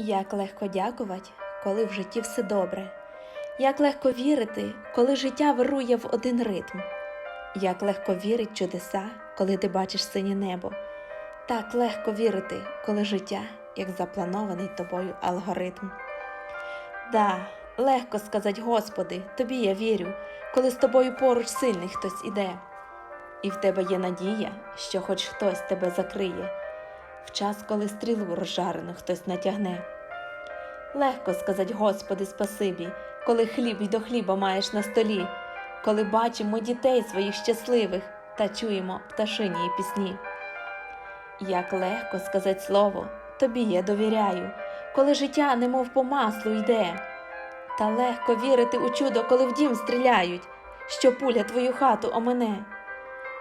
Як легко дякувати, коли в житті все добре. Як легко вірити, коли життя вирує в один ритм. Як легко вірить чудеса, коли ти бачиш синє небо. Так легко вірити, коли життя, як запланований тобою алгоритм. Да, легко сказати, Господи, тобі я вірю, коли з тобою поруч сильний хтось іде. І в тебе є надія, що хоч хтось тебе закриє, в час, коли стрілу розжарену хтось натягне. Легко сказати, Господи, спасибі, коли хліб й до хліба маєш на столі, коли бачимо дітей своїх щасливих та чуємо пташині і пісні. Як легко сказати слово, тобі я довіряю, коли життя немов по маслу йде. Та легко вірити у чудо, коли в дім стріляють, що пуля твою хату омине.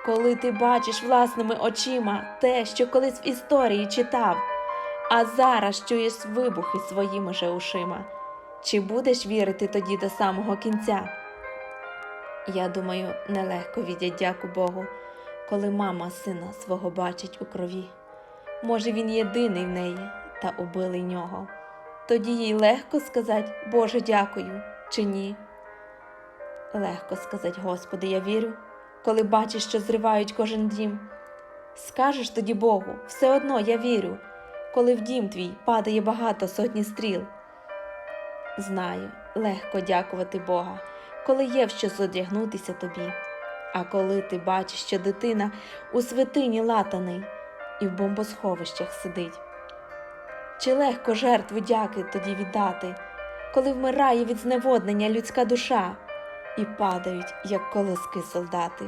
Коли ти бачиш власними очима те, що колись в історії читав, а зараз чуєш вибухи своїми же ушима, чи будеш вірити тоді до самого кінця? Я думаю, нелегко віддять дяку Богу, коли мама сина свого бачить у крові. Може, він єдиний в неї та убили нього. Тоді їй легко сказати Боже, дякую чи ні? Легко сказати, Господи, я вірю, коли бачиш, що зривають кожен дім. Скажеш тоді Богу, все одно я вірю, коли в дім твій падає багато сотні стріл. Знаю, легко дякувати Бога, коли є в що зодягнутися тобі. А коли ти бачиш, що дитина у святині латаний і в бомбосховищах сидить. Чи легко жертву дяки тоді віддати, коли вмирає від зневоднення людська душа і падають, як колоски солдати?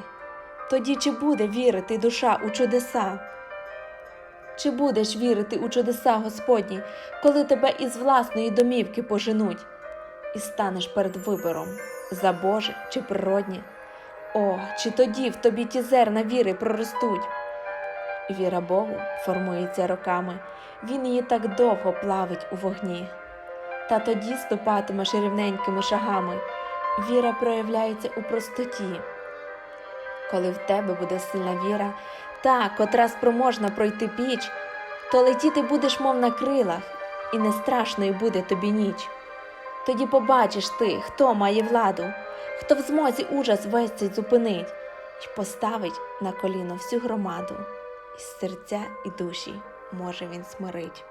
Тоді чи буде вірити душа у чудеса? Чи будеш вірити у чудеса Господні, коли тебе із власної домівки поженуть, і станеш перед вибором за Боже чи природнє? О, чи тоді в тобі ті зерна віри проростуть? Віра Богу формується роками, він її так довго плавить у вогні. Та тоді ступатимеш рівненькими шагами, віра проявляється у простоті. Коли в тебе буде сильна віра, та, котра спроможна пройти піч, то летіти будеш, мов на крилах, і не страшною буде тобі ніч. Тоді побачиш ти, хто має владу, хто в змозі ужас весь цей зупинить і поставить на коліно всю громаду, і серця і душі може він смирить.